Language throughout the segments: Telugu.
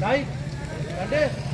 来，来夫？大？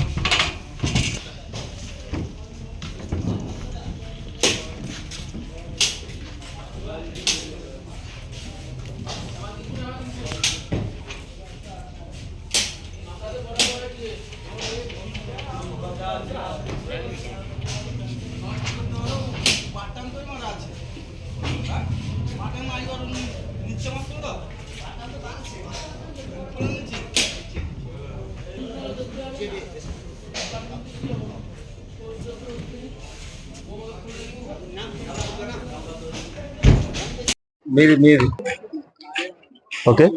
మీది మీది. ఓకే.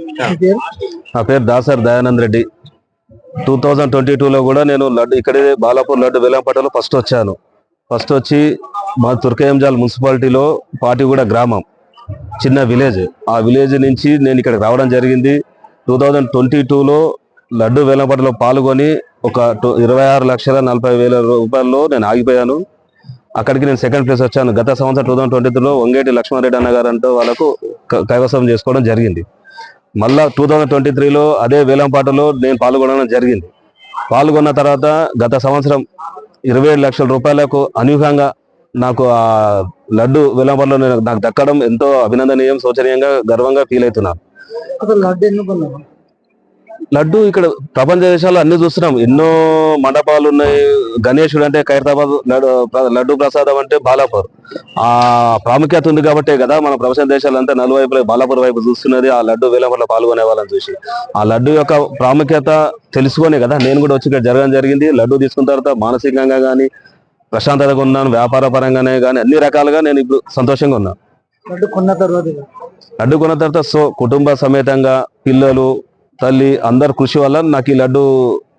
నా పేరు Dasar Dayanand Reddy. Two thousand twenty టూలో కూడా నేను లడ్డు ఇక్కడే బాలాపూర్ లడ్డు వేలంపాటలో ఫస్ట్ వచ్చాను. ఫస్ట్ వచ్చి మా తుర్కయంజాల్ మున్సిపాలిటీలో పాటిగూడ గ్రామం చిన్న విలేజ్. ఆ విలేజ్ నుంచి నేను ఇక్కడికి రావడం జరిగింది. టూ థౌజండ్ ట్వంటీ టూలో లడ్డు వేలంపాటలో పాల్గొని ఒక టు- ఇరవై ఆరు లక్షల నలభై వేల రూపాయల్లో నేను ఆగిపోయాను. అక్కడికి నేను సెకండ్ ప్లేస్ వచ్చాను. గత సంవత్సరం టూ థౌసండ్ ట్వంటీ త్రీలో వంగేటి లక్ష్మారెడ్డి అన్న గారు అంటూ వాళ్ళకు క- కైవసం చేసుకోవడం జరిగింది. మళ్ళా టూ థౌజండ్ ట్వంటీ త్రీలో అదే వేలంపాటలో నేను పాల్గొనడం జరిగింది. పాల్గొన్న తర్వాత గత సంవత్సరం ఇరవై ఏడు లక్షల రూపాయలకు అనూహ్యంగా నాకు ఆ లడ్డు వేలంపాటలో నేను- నాకు దక్కడం ఎంతో అభినందనీయం శోచనీయంగా గర్వంగా ఫీల్ అవుతున్నాను. లడ్డు ఇక్కడ ప్రపంచ దేశాల్లో అన్ని చూస్తున్నాం. ఎన్నో మండపాలు ఉన్నాయి. గణేశుడు అంటే ఖైరతాబాద్ లడ్డు ప్ర- లడ్డు ప్రసాదం అంటే బాలాపూర్. ఆ ప్రాముఖ్యత ఉంది కాబట్టే కదా మన ప్రపంచ దేశాలంతా నలువైపులా బాలాపూర్ వైపు చూస్తున్నది. ఆ లడ్డు వేలంపాటలో పాల్గొనే వాళ్ళని చూసి. ఆ లడ్డు యొక్క ప్రాముఖ్యత తెలుసుకునే కదా. నేను కూడా వచ్చి ఇక్కడ జరగడం జరిగింది. లడ్డు తీసుకున్న తర్వాత మానసికంగా కానీ ప్రశాంతతగా ఉన్నాను. వ్యాపార పరంగానే కానీ అన్ని రకాలుగా నేను ఇప్పుడు సంతోషంగా ఉన్నాను లడ్డు కొన్న తర్వాత. లడ్డు కొన్న తర్వాత సో కుటుంబ సమేతంగా పిల్లలు తల్లి అందరు కృషి వల్ల నాకు ఈ లడ్డు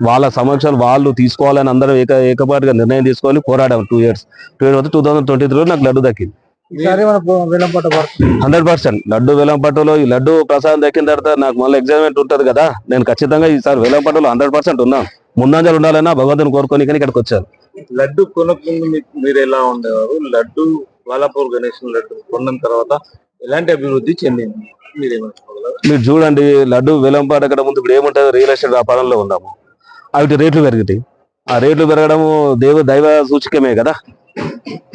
వాళ్ళ సమక్షంలో వాళ్ళు తీసుకోవాలని అందరూ ఏక ఏకపాటిగా నిర్ణయం తీసుకొని పోరాడాం two years two years two thousand twenty త్రీలో నాకు లడ్డు దక్కింది. Hundred percent. లడ్డు వేలంపాటలో ఈ లడ్డు ప్రసాదం దక్కిన తర్వాత నాకు మళ్ళీ ఎగ్జామ్మెంట్ ఉంటది కదా నేను ఖచ్చితంగా ఈసారి వేలంపాటలో హండ్రెడ్ పర్సెంట్ ఉన్నాను ముందంజలు ఉండాలన్నా భగవంతుని కోరుకొని కానీ ఇక్కడికి వచ్చాను. లడ్డు కొనకముందు మీకు మీరు ఎలా ఉండేవారు? లడ్డు వాలాపూర్ గణేష్ లడ్డు కొన్న తర్వాత ఎలాంటి అభివృద్ధి చెందింది? మీరు చూడండి లడ్డు వేలంపాట అక్కడ ముందు ఇప్పుడు ఏముంటుంది? రియల్ ఎస్టేట్ వ్యాపారంలో ఉన్నాము అవి రేట్లు పెరుగుతాయి. ఆ రేట్లు పెరగడము దేవు దైవ సూచికమే కదా?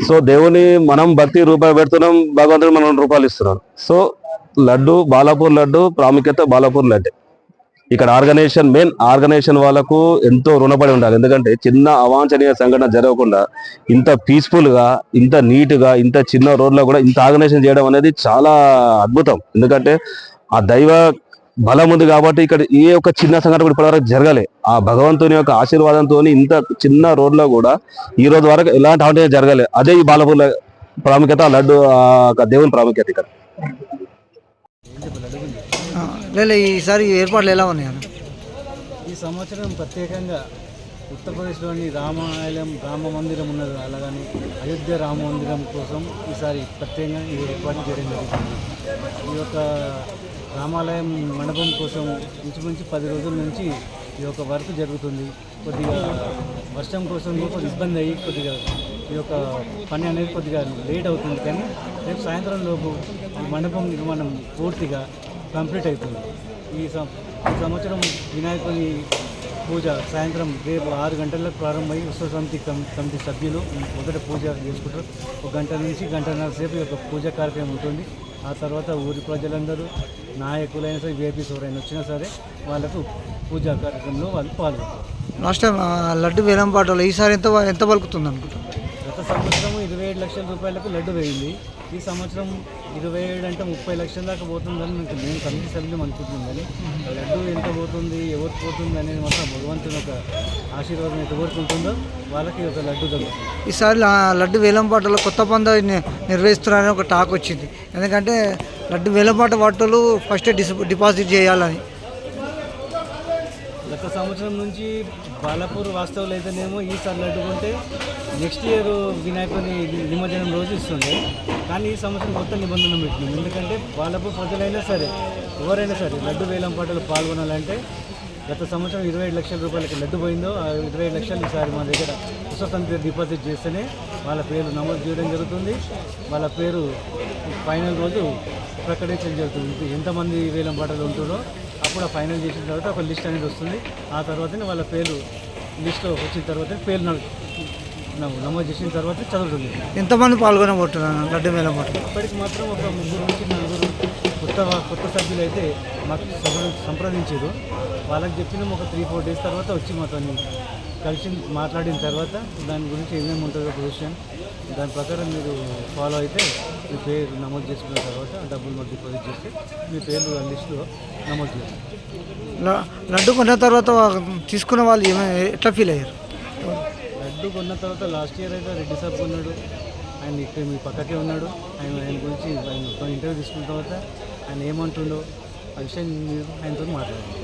సో దేవుని మనం భక్తి రూపాయి పెడుతున్నాం భగవంతుడు మనం రూపాయలు ఇస్తున్నాం సో లడ్డు బాలాపూర్ లడ్డు ప్రాముఖ్యత బాలాపూర్ లడ్డే. ఇక్కడ ఆర్గనైజేషన్ మెయిన్ ఆర్గనైజేషన్ వాళ్ళకు ఎంతో రుణపడి ఉండాలి. ఎందుకంటే చిన్న అవాంఛనీయ సంఘటన జరగకుండా ఇంత పీస్ఫుల్గా గా ఇంత నీట్గా ఇంత చిన్న రోడ్లో కూడా ఇంత ఆర్గనైజేషన్ చేయడం అనేది చాలా అద్భుతం. ఎందుకంటే ఆ దైవ బలం ఉంది కాబట్టి ఇక్కడ ఏ ఒక్క చిన్న సంఘటన కూడా ఇప్పటివరకు జరగలే. ఆ భగవంతుని యొక్క ఆశీర్వాదంతో ఇంత చిన్న రోడ్లో కూడా ఈ రోజు వరకు ఎలాంటి ఆటో జరగలే. అదే ఈ బాలపూర్ల ప్రాముఖ్యత లడ్డు దేవుని ప్రాముఖ్యత ఇక్కడ. లేదు ఈసారి ఏర్పాట్లు ఎలా ఉన్నాయి అన్న? ఈ సంవత్సరం ప్రత్యేకంగా ఉత్తరప్రదేశ్లోని రామాలయం రామ మందిరం ఉన్నది. అలాగని అయోధ్య రామ మందిరం కోసం ఈసారి ప్రత్యేకంగా ఈ ఏర్పాటు చేయడం జరుగుతుంది. ఈ యొక్క రామాలయం మండపం కోసం ఇంచుమించు పది రోజుల నుంచి ఈ యొక్క వర్క్ జరుగుతుంది. కొద్దిగా వర్షం కోసం కొద్దిగా ఇబ్బంది అయ్యి కొద్దిగా ఈ యొక్క పని అనేది కొద్దిగా లేట్ అవుతుంది. కానీ రేపు సాయంత్రం లోపు ఈ మండపం నిర్మాణం పూర్తిగా కంప్లీట్ అవుతుంది ఈ సం- ఈ సంవత్సరం వినాయకుని పూజ సాయంత్రం రేపు ఆరు గంటలకు ప్రారంభమై ఉత్సవ సమితి కమిటీ సభ్యులు మొదట పూజ చేసుకుంటారు. ఒక గంట నుంచి గంటన్నర సేపు యొక్క పూజ కార్యక్రమం ఉంటుంది. ఆ తర్వాత ఊరి ప్రజలందరూ నాయకులైనా సరే విఐపీస్ ఎవరైనా వచ్చినా సరే వాళ్ళకు పూజా కార్యక్రమంలో వాళ్ళు పాల్గొంటారు. లాస్ట్ టైం లడ్డు వేలంపాటలో ఈసారి ఎంత ఎంత పలుకుతుంది అనుకుంటారు సంవత్సరం ఇరవై ఏడు లక్షల రూపాయలకు లడ్డు వేయింది. ఈ సంవత్సరం ఇరవై ఏడు అంటే ముప్పై లక్షల దాకా పోతుందని మీకు నేను కమిటీ సభ్యులు అనుకుంటున్నాను. కానీ లడ్డు ఎంత పోతుంది ఎవరికి పోతుంది అనేది మాత్రం భగవంతుని ఒక ఆశీర్వాదం ఎవరికి వాళ్ళకి ఒక లడ్డు దొరుకుతుంది. ఈసారి లడ్డు వేలంపాటలో కొత్త పంద నిర్వహిస్తున్నారని ఒక టాక్ వచ్చింది. ఎందుకంటే లడ్డు వేలంపాట పాట ఫస్ట్ ఫస్ట్ డిపాజిట్ చేయాలని. గత సంవత్సరం నుంచి బాలాపూర్ వాస్తవులు అయితేనేమో ఈసారి లడ్డు కొంటే నెక్స్ట్ ఇయర్ వినాయకుని నిమజ్జనం రోజు ఇస్తుంది. కానీ ఈ సంవత్సరం కొత్త నిబంధన పెట్టినాం. ఎందుకంటే బాలాపూర్ ప్రజలైనా సరే ఎవరైనా సరే లడ్డు వేలం పాటలు పాల్గొనాలంటే గత సంవత్సరం ఇరవై ఐదు లక్షల రూపాయలకి లడ్డు పోయిందో ఆ ఇరవై ఐదు లక్షలు ఈసారి మా దగ్గర ఉత్సవ డిపాజిట్ చేస్తేనే వాళ్ళ పేరు నమోదు చేయడం జరుగుతుంది. వాళ్ళ పేరు ఫైనల్ రోజు ప్రకటించడం జరుగుతుంది. ఎంతమంది వేలం పాటలు ఉంటుందో అప్పుడు ఆ ఫైనల్ చేసిన తర్వాత ఒక లిస్ట్ అనేది వస్తుంది. ఆ తర్వాతనే వాళ్ళ పేరు లిస్ట్లో వచ్చిన తర్వాత పేరు నమో- నమో- నమోదు చేసిన తర్వాత చదువుతుంది. ఎంతమంది పాల్గొనబోతున్నారు? లడ్డు పాట ఇప్పటికి మాత్రం ఒక ముగ్గురు నుంచి నలుగురు కొత్త కొత్త సభ్యులు అయితే మాకు సంప్ర- సంప్రదించారు. వాళ్ళకి చెప్పిన ఒక త్రీ ఫోర్ డేస్ తర్వాత వచ్చి మాతో కలిసి మాట్లాడిన తర్వాత దాని గురించి ఏమేమి ఉంటుందో పొజిషన్ దాని ప్రకారం మీరు ఫాలో అయితే మీ పేరు నమోదు చేసుకున్న తర్వాత డబ్బులు మాకు డిపాజిట్ చేస్తే మీ పేరు ఆ లిస్టులో నమోదు చేస్తారు ల- లడ్డు కొన్న తర్వాత తీసుకున్న వాళ్ళు ఏమైనా ఎట్లా ఫీల్ అయ్యారు? లడ్డు కొన్న తర్వాత లాస్ట్ ఇయర్ అయితే రెడ్డి సాబ్ కొన్నాడు. ఆయన ఇక్కడ మీ పక్కకే ఉన్నాడు. ఆయన ఆయన గురించి ఆయన ఇంటర్వ్యూ తీసుకున్న తర్వాత ఆయన ఏమంటుండో ఆ విషయం మీరు ఆయనతో మాట్లాడండి.